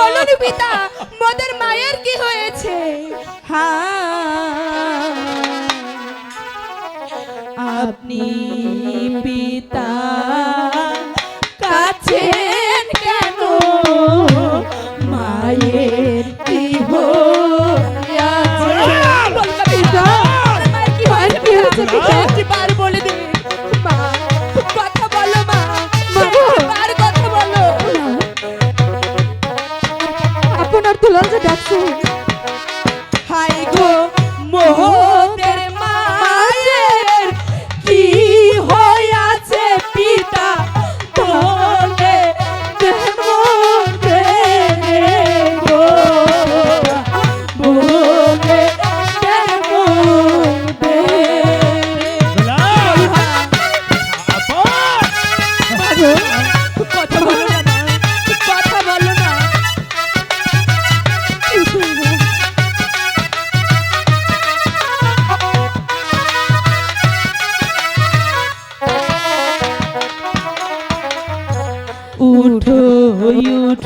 বলুন পিতা মোদের মায়ের কি হয়েছে? হা আপনি পিতা that's all.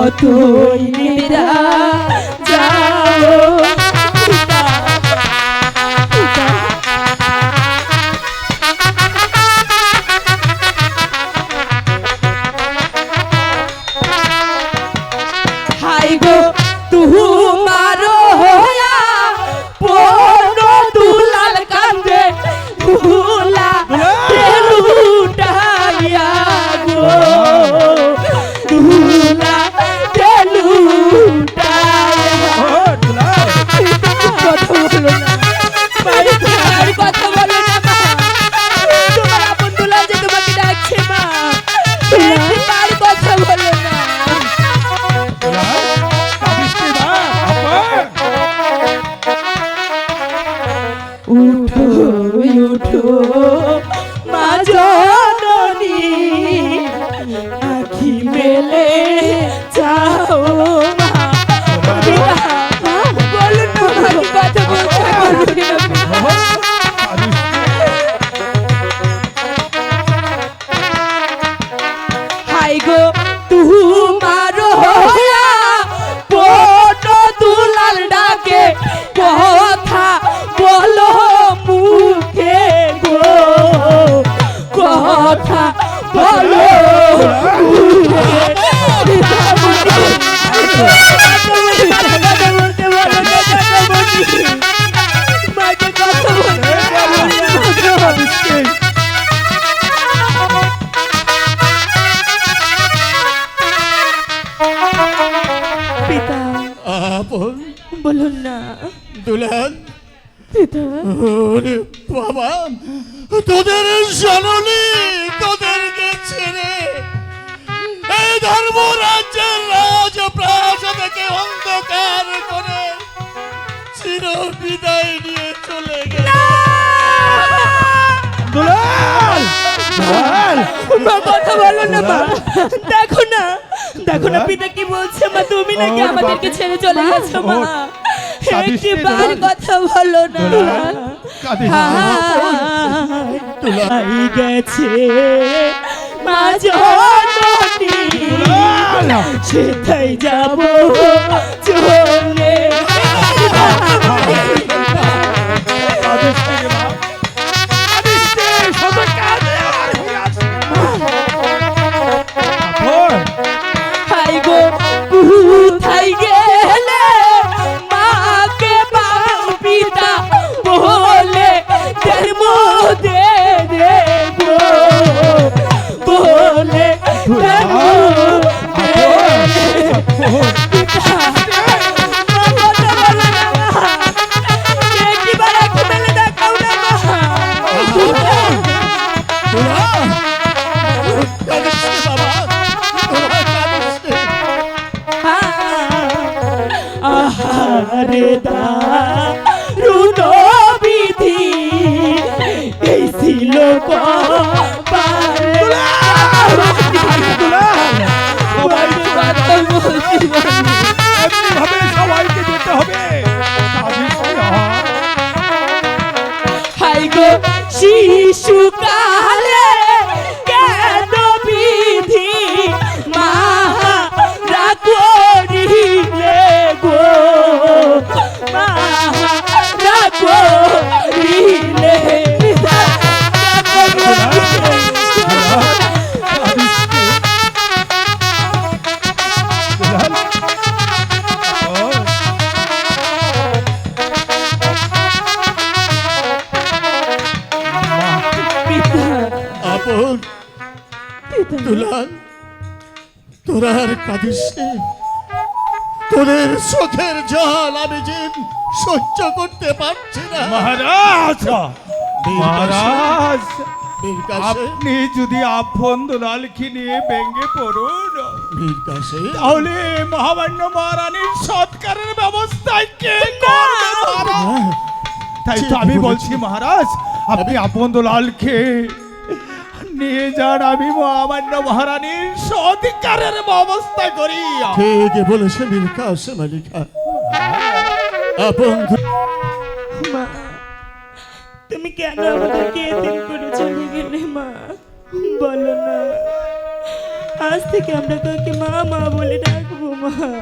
মতই নিরা দুলাল। ওরে বাবা তোদের জননী তোদেরকে ছেড়ে এই ধর্ম রাজ্যের রাজ প্রাসাদকে অন্ধকার করে চির বিদায় নিয়ে চলে গেল। দুলাল! না দেখো না দেখো না পিতা কি বলছে মা তুমি নাকি আমাদেরকে ছেড়ে চলে গেছো মা? একবার কথা বলো না তোমায় গেছে সেটাই যাব চলে রে দারুণ বিধি এই ছিল দুলাল তোরা আর কাঁদিস। তোদের চোখের জল আমি যে সহ্য করতে পারছি না। মহারাজ! মহারাজ! আপনি যদি আপন দুলালকে নিয়ে ভেঙে পড়ুন তাহলে মহামান্য মহারানীর সৎকারের ব্যবস্থায় কে করবে তারা? হ্যাঁ, তাই তো আমি বলছি। মহারাজ আপনি আপন দুলালকে নিয়ে যান আমি মহামান্য মহারানীর সৎকারের ব্যবস্থা করি। ঠিক বলেছে কাছে মালিকা। আপন দু- মা তুমি কেন আমাদেরকে এদিন করে চলে গেলে মা? বলো না। আজ থেকে আমরা কাউকে মা মা বলে ডাকবো মা।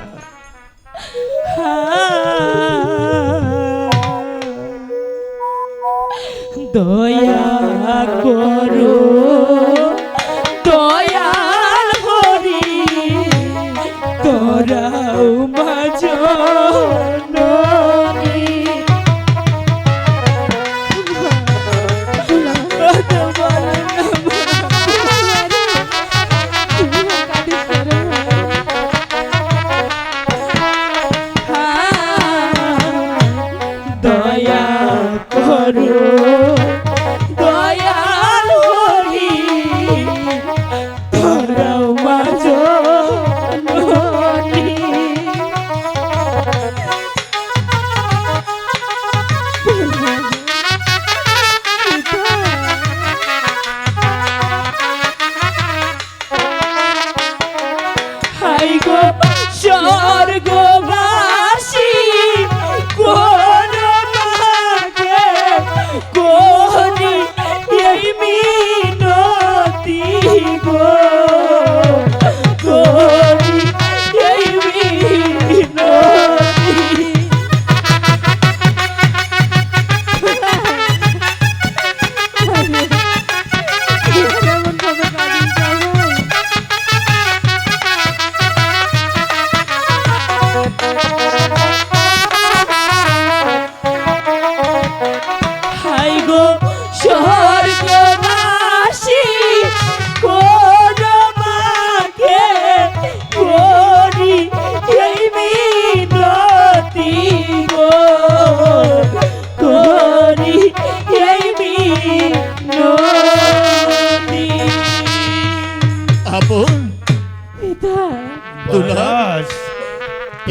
দয়া করো।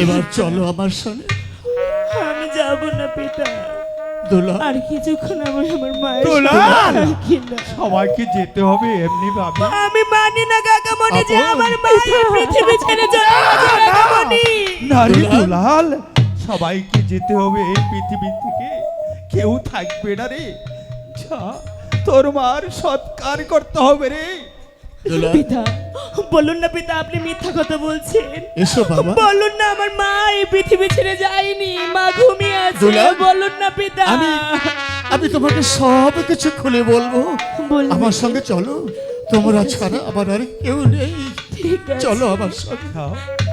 এবার চলো আমার সঙ্গে। আমি যাব না পিতা। দুলাল। আর কিছুক্ষণ আমি আমার মায়ের দুলাল! সবাইকে যেতে হবে এমনি ভাবে। আমি মানি না কাকামণি যে আমার মা এই পৃথিবী ছেড়ে চলে গেছে কাকামণি। নারী দুলাল! দুলাল সবাইকে যেতে হবে এই পৃথিবী থেকে। কেউ থাকবে না রে। যা তোর মার সৎকার করতে হবে রে। পিতা বলুন না পিতা আপনি মিথ্যা কথা বলছেন। এসো বাবা। বলুন না আমার মা এই পৃথিবী ছেড়ে যায়নি। মা ঘুমিয়ে আছে! বলুন না পিতা। আমি আমি তোমাকে সব কিছু খুলে বলব। আমার সঙ্গে চলো। তোমরা ছাড়া আমার আর কেউ নেই। চলো আমার সঙ্গে।